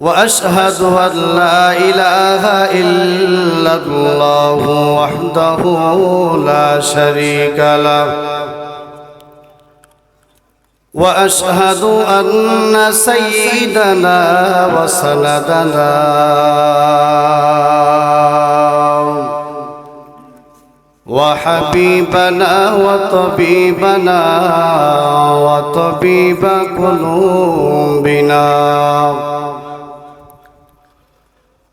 وأشهد أن لا إله إلا الله وحده لا شريك له. وأشهد أن سيدنا وسندنا. وحبيبنا وطبيبنا وطبيب قلوبنا.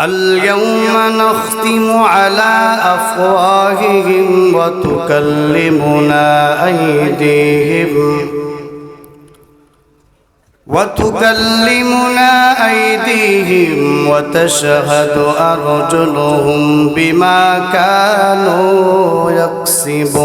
اليوم نختم على أفواههم وتكلمنا أيديهم وتكلمنا أيديهم وتشهد أرجلهم بما كانوا يكسبون.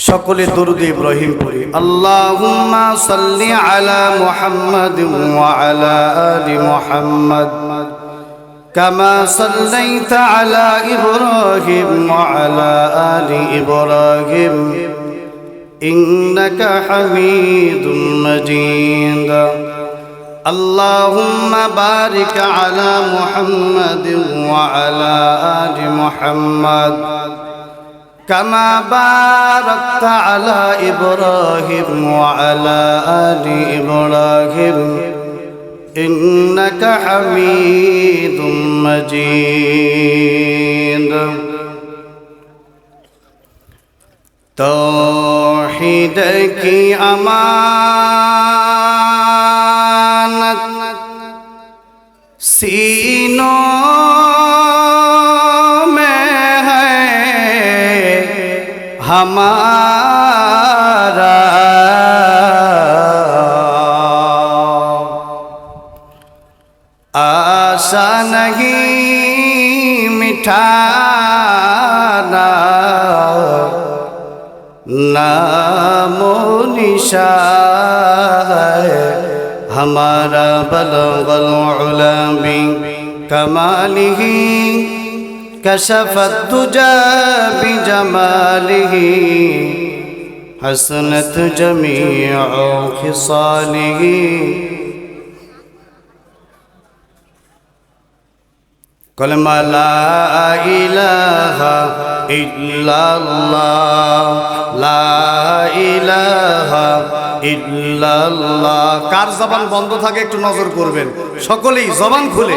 সকলে দরুদ ইব্রাহিম পড়ি আল্লাহুম্মা সাল্লি আলা মুহাম্মাদ ওয়া আলা আলি মুহাম্মাদ كما صليت على إبراهيم وعلى آل إبراهيم إنك حميد مجيد اللهم بارك على محمد وعلى آل محمد كما باركت على إبراهيم وعلى آل إبراهيم. إنك حميد مجيد. توحيد کی امانت আমার। আশা নহি মিঠানা নাম নিশা हमारा बलगल कमाली كشف الدجى بجماله حسنت جميع خصاله কলমা লা ইলাহা ইল্লাল্লাহ লা ইলাহা ইল্লাল্লাহ কার জবান বন্ধ থাকে একটু নজর করবেন সকলেই জবান খুলে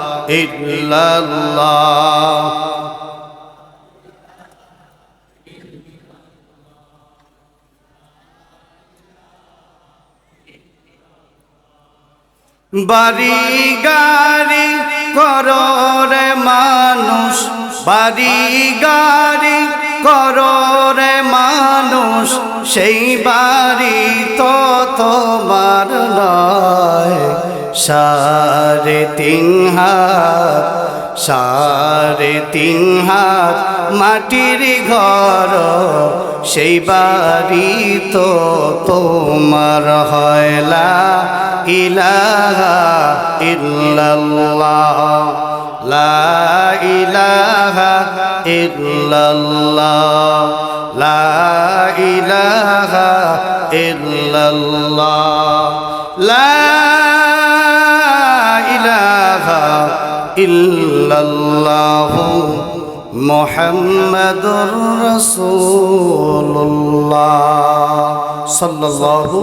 ইল্লাল্লাহ। বাড়ি গাড়ি করো রে মানুষ, বাড়ি গাড়ি করো মানুষ, সেই বাড়ি তো তোমার নয়। সাড়ে তিন হাত সাড়ে তিন হাত, মাটির ঘর, সেই বাড়ি তো তোমার হয় লা ইলাহা ইল্লাল্লাহ, লা ইলাহা ইল্লাল্লাহ, লা ইলাহা ইল্লাল্লাহ। মোহাম্মদুর রাসূলুল্লাহ সাল্লাল্লাহু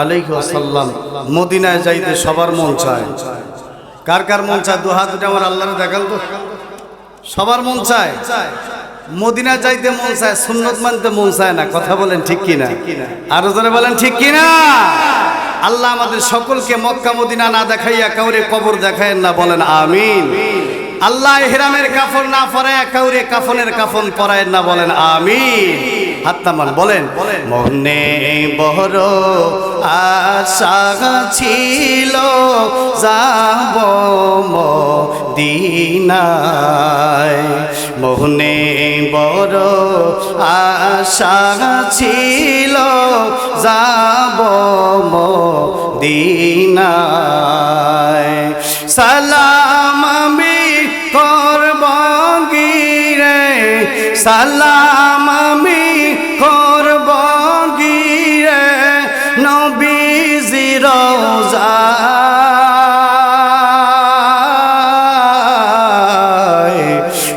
আলাইহি মদিনায় যাইতে সবার মন চায়। কার কার মন চায়? দু হাত উঠে আমার আল্লাহরে দেখাল তো। সবার মন চায়। মদিনা যাইতে মন চায়, সুন্নত মানতে মন চায় না, কথা বলেন ঠিক কিনা? আরও জোরে বলেন ঠিক কিনা? আল্লাহ আমাদের সকলকে মক্কা, মদিনা না দেখাইয়া কাউরে কবর দেখায় না, বলেন আমিন। আল্লাহ হেরামের কাফন না পরায়, কাউরে কাফনের কাফন পরায় না বলেন, আমিন। হাত্তামান, বলেন। মনে বড় আশা ছিল, যাব দিনায় মোহনে বড় আশা ছিল, যাব দিনায় সালাম সালাম আমি করব গিরে নবীজির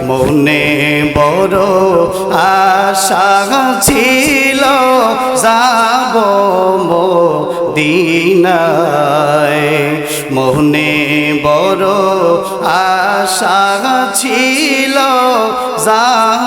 মনে বড় আশা ছিল, যাব দিনায় মনে বড় আশা ছিল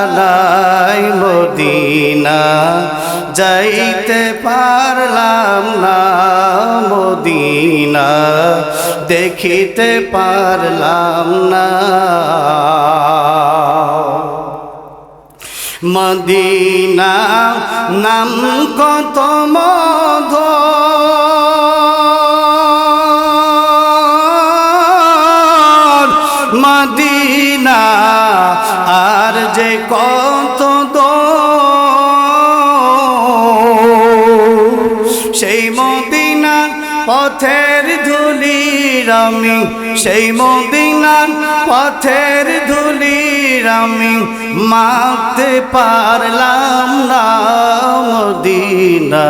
জানাই মদিনা যাইতে পারলাম না মদিনা দেখিতে পারলাম না। মদিনা নাম কত মধ মদিনা যে কত দো সেই মদিনা পথের ধুলির আমি, সেই মদিনার পথের ধুলির আমি মাপতে পারলাম না মদিনা,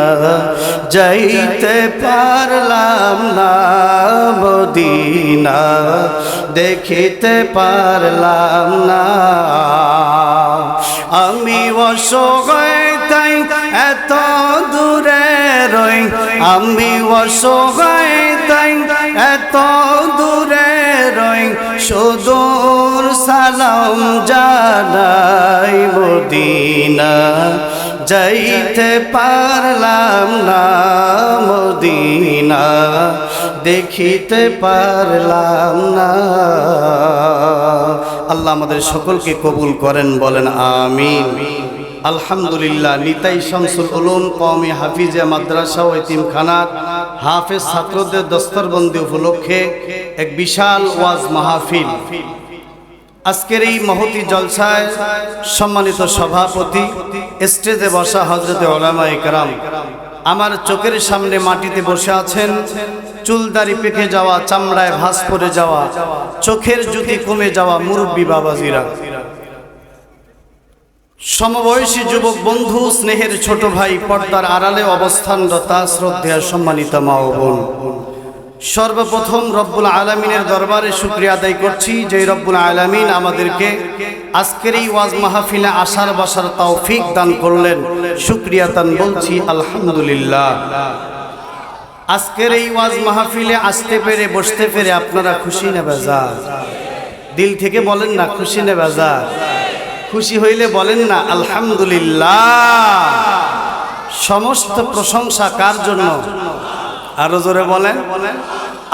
যাইতে পারলাম না মদিনা। দেখিতে পারলাম না। আমি অসহায় তাই এত দূরে রই। আমি অসহায় তাই এত দূরে রই। সুদূর সালাম জানাই মদিনা। যাইতে পারলাম না মদিনা। দেখিতে পারলাম না। আল্লাহ আমাদের সকলকে কবুল করেন, বলেন আমি আলহামদুলিল্লাহ, নিতাই শামসুল উলুম, কওমি হাফিজে মাদ্রাসা ও এতিমখানার হাফেজ ছাত্রদের দস্তরবন্দি উপলক্ষে এক বিশাল ওয়াজ মাহফিল। আজকের এই মহতি জলসায় সম্মানিত সভাপতি, স্টেজে বসা হজরতে ওলামা ইকরাম আমার চোখের সামনে মাটিতে বসে আছেন চুলদারি পেকে যাওয়া, চামড়ায় ভাস পড়ে যাওয়া, চোখের জুতি কমে যাওয়া মুরব্বী বাবাজিরা। সমবয়সী যুবক বন্ধু, স্নেহের ছোট ভাই, পর্দার আড়ালে অবস্থানরতা শ্রদ্ধা সম্মানিত মা ও বোন। সর্বপ্রথম রব্বুল আলমিনের দরবারে শুক্রিয়া আদায় করছি যে রব্বুল আলমিন আমাদেরকে আজকের এই ওয়াজ মাহফিলে আসার বাসার তৌফিক দান করলেন। শুক্রিয়া দান বলছি, আলহামদুলিল্লাহ। আজকের এই ওয়াজ মাহফিলে আসতে পেরে, বসতে পেরে আপনারা খুশি না বেজার? দিল থেকে বলেন না, খুশি না বেজার? খুশি হইলে বলেন না, আলহামদুলিল্লাহ। সমস্ত প্রশংসা কার জন্য? আরও জোরে বলেন।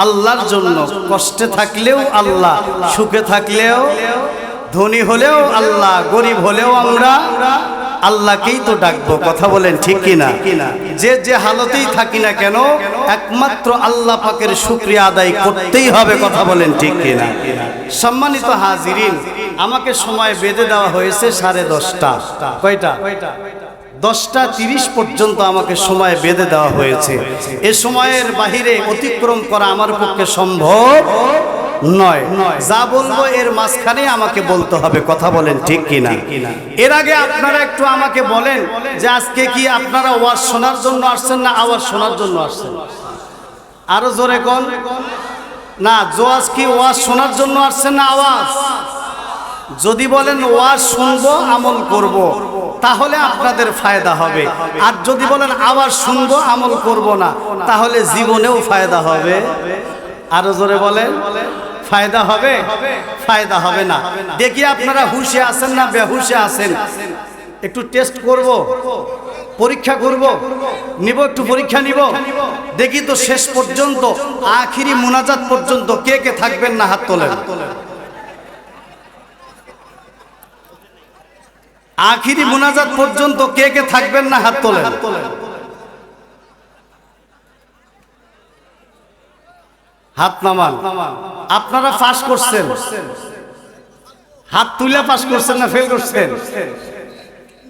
আল্লাহর জন্য কষ্টে থাকলেও আল্লাহ, সুখে থাকলেও ধনী হলেও আল্লাহ, গরিব হলেও আমরা আল্লাহকেই তো ডাকবো কথা বলেন ঠিক কিনা? যে যে হালতেই থাকি না কেন একমাত্র আল্লাহ পাকের শুক্রিয়া আদায় করতেই হবে কথা বলেন ঠিক কিনা? সম্মানিত হাজিরিন আমাকে সময় বেঁধে দেওয়া হয়েছে সাড়ে দশটা। কয়টা? দশটা তিরিশ পর্যন্ত আমাকে সময় বেঁধে দেওয়া হয়েছে। এ সময়ের বাহিরে অতিক্রম করা আমার পক্ষে সম্ভব নয়। যা বলব এর মাঝখানে আমাকে বলতে হবে কথা বলেন ঠিক কিনা? এর আগে আপনারা একটু আমাকে বলেন যে আজকে কি আপনারা ওয়াজ শোনার জন্য আসছেন না আওয়াজ শোনার জন্য আসছেন? আরও জোরে কোন। না জোয়াজ কি ওয়াজ শোনার জন্য আসছেন না আওয়াজ? যদি বলেন ওয়াজ শুনব আমল করব। তাহলে আপনাদের ফায়দা হবে। আর যদি বলেন আবার শুনব আমল করব না তাহলে জীবনেও ফায়দা হবে। আরও জোরে বলেন। ফায়দা হবে? ফায়দা হবে। না। দেখি আপনারা হুশে আছেন না বেহুশে আছেন। একটু টেস্ট করব। পরীক্ষা করব। নিব একটু পরীক্ষা নিব। দেখি তো শেষ পর্যন্ত আখিরি মোনাজাত পর্যন্ত কে কে থাকবেন না হাত তোলেন? আখিরি মোনাজাত পর্যন্ত কে কে থাকবেন না হাত তোলেন? হাত নামান। আপনারা পাস করছেন। হাত তুলে পাস করছেন না ফেল করছেন?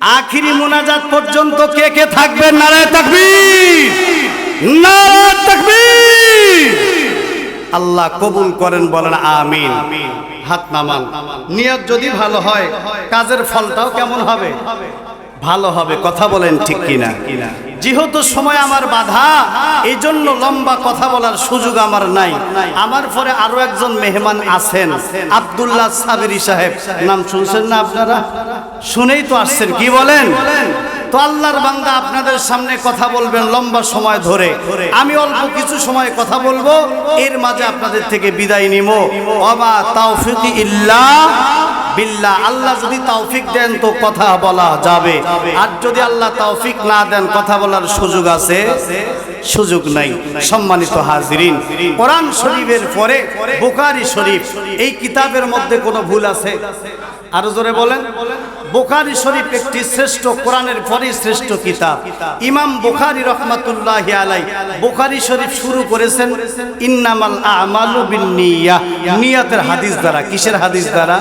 আখিরি মোনাজাত পর্যন্ত কে কে থাকবেন? নারায় তাকবীর। নারায় তাকবীর। আল্লাহ কবুল করেন, বলেন আমিন। হাত নামান। নিয়ত যদি ভালো হয়, কাজের ফলটাও কেমন হবে? ভালো হবে, কথা বলেন ঠিক কিনা কিনা? যেহেতু সময় আমার বাধা এই জন্য লম্বা কথা বলার সুযোগ আমার নাই। আমার পরে আরও একজন মেহমান আছেন, আব্দুল্লাহ সাবেরি সাহেব। নাম শুনছেন না আপনারা? শুনেই তো আসছেন, কি বলেন? তো আল্লাহর বান্দা আপনাদের সামনে কথা বলবেন লম্বা সময় ধরে। আমি অল্প কিছু সময় কথা বলব, এর মাঝে আপনাদের থেকে বিদায় নিব অবা তাওফিক ইল্লা বিল্লাহ, আল্লাহ যদি তৌফিক দেন তো কথা বলা যাবে। আর যদি আল্লাহ তৌফিক না দেন, কথা বলার সুযোগ আছে? সুযোগ নাই। সম্মানিত হাজিরিন, কোরআন শরীফের পরে বুখারী শরীফ, এই কিতাবের মধ্যে কোনো ভুল আছে? আরও জোরে বলেন। বুখারী শরীফ একটি শ্রেষ্ঠ, কোরআনের পরে শ্রেষ্ঠ কিতাব। ইমাম বুখারী রহমাতুল্লাহ আলাই বুখারী শরীফ শুরু করেছেন, ইন্নামাল আমালু বিন্নিয়াহ নিয়াতের হাদিস দ্বারা, কিসের হাদিস দ্বারা?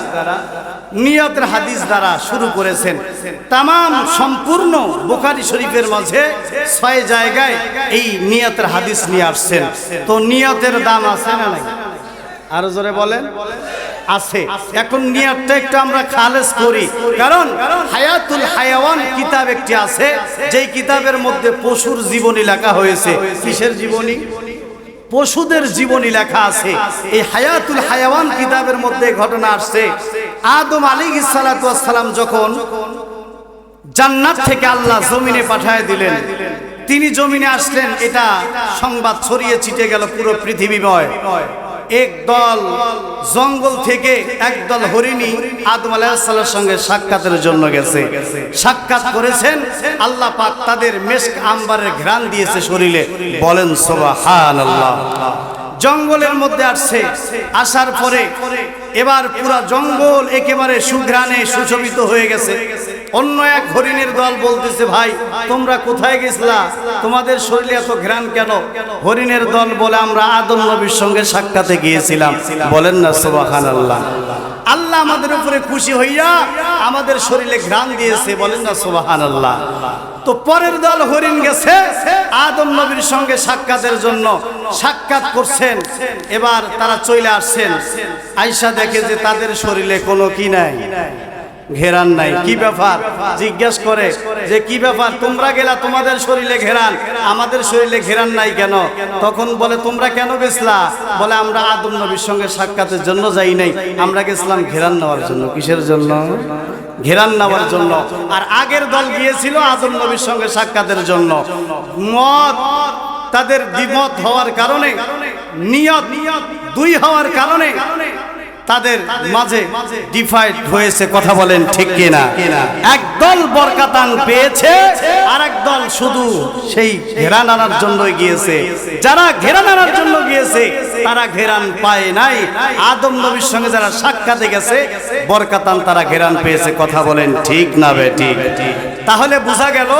নিয়তের হাদিস দ্বারা শুরু করেছেন। তাম সম্পূর্ণ বোখারি শরীফের মাঝে ছয় জায়গায় এই নিয়তের হাদিস নিয়ে আসছেন। তো নিয়তের দাম আছে না নাই? আরও জোরে বলেন। আছে। এখন নিয়তটা একটু আমরা খালেজ করি। কারণ হায়াতুল হায়াওয়ান কিতাব একটি আছে, যেই কিতাবের মধ্যে পশুর জীবনী লেখা হয়েছে। কিসের জীবনী? পশুদের জীবনী লেখা আছে। এই হায়াতুল হায়াওয়ান কিতাবের মধ্যে ঘটনা আসছে। আদম আলী সালাম যখন জান্নাত থেকে আল্লাহ জমিনে পাঠায় দিলেন, তিনি জমিনে আসলেন, এটা সংবাদ ছড়িয়ে ছিটে গেল পুরো পৃথিবীময়। এক দল জঙ্গল থেকে একদল হরিণী আদম আলাহিসাল্লার সঙ্গে সাক্ষাতের জন্য গেছে। সাক্ষাৎ করেছেন, আল্লাহ পাক তাদের মেস্ক আম্বারের ঘ্রাণ দিয়েছে শরীরে। বলেন আল্লাহ জঙ্গলের মধ্যে আসছে, আসার পরে এবার পুরা জঙ্গল একেবারে সুঘ্রাণে সুশোভিত হয়ে গেছে। অন্য এক হরিণের দল বলতেছে, ভাই, তোমরা কোথায় গেছিলা? তোমাদের শরীরে এত ঘ্রাণ কেন? হরিণের দল বলে, আমরা আদম নবীর সঙ্গে সাক্ষাতে গিয়েছিলাম। বলেন না সোবাহান আল্লাহ আল্লাহ আমাদের উপরে খুশি হইয়া আমাদের শরীরে ঘ্রাণ দিয়েছে, বলেন না সোবাহান আল্লাহ তো পরের দল হরিণ গেছে, আদম নবীর সঙ্গে সাক্ষাতের জন্য সাক্ষাৎ করছেন। এবার তারা চলে আসছেন। আয়সা দেখে যে তাদের শরীরে কোনো কি নাই? ঘেরান নাই। কি ব্যাপার? জিজ্ঞেস করে যে কি ব্যাপার? তোমরা গেলা তোমাদের শরীরে ঘেরান, আমাদের শরীরে ঘেরান নাই কেন? তখন বলে, তোমরা কেন গেছলা? বলে, আমরা আদম নবীর সঙ্গে সাক্ষাতের জন্য যাই নাই। আমরা গেছিলাম ঘেরান নেওয়ার জন্য। কিসের জন্য? ঘেরান নেওয়ার জন্য। আর আগের দল গিয়েছিল আদম নবীর সঙ্গে সাক্ষাতের জন্য। মত তাদের দ্বিমত হওয়ার কারণে, নিয়ত দুই হওয়ার কারণে তাদের মাঝে ডিফাইড হয়েছে কথা বলেন ঠিক কিনা? একদল বরকাতান পেয়েছে আর দল শুধু সেই ঘেরান আনার জন্য গিয়েছে। যারা ঘেরান আনার জন্য গিয়েছে তারা ঘেরান পায় নাই। আদম নবীর সঙ্গে যারা সাক্ষাতে গেছে বরকাতান তারা ঘেরান পেয়েছে কথা বলেন ঠিক না বেটি? তাহলে বোঝা গেল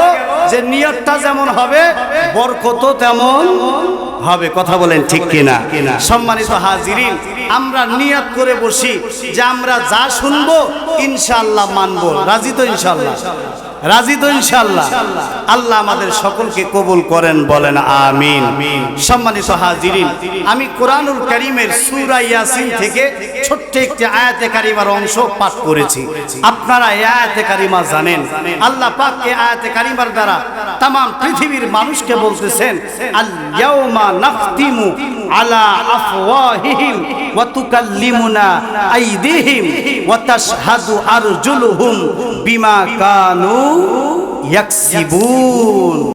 যে নিয়তটা যেমন হবে বরকত তেমন হবে। কথা বলেন ঠিক কিনা? সম্মানিত হাজিরিন, আমরা নিয়াত করে বসি যে আমরা যা শুনব ইনশাল্লাহ মানবো। রাজি তো ইনশাআল্লাহ? রাজি তো ইনশাআল্লাহ। আল্লাহ আমাদের সকলকে কবুল করেন, বলেন আমিন। সম্মানিত হাজিরিন, আমি কোরআনুল করিমের সূরা ইয়াসিন থেকে ছোট্ট একটি আয়াতে কারিমার অংশ পাঠ করেছি। আপনারা এই আয়াতে কারিমা জানেন। আল্লাহ পাক এই আয়াতে কারিমার দ্বারা তাম পৃথিবীর মানুষকে বলতেছেন, আল ইয়াউমা নাখতিমু আলা আফওয়াহিহিম ওয়া তুকাল্লিমুনা আইদিহিম ওয়া তাশহাদু আরজুলুহুম বিমা কানু ইয়াকসিবুন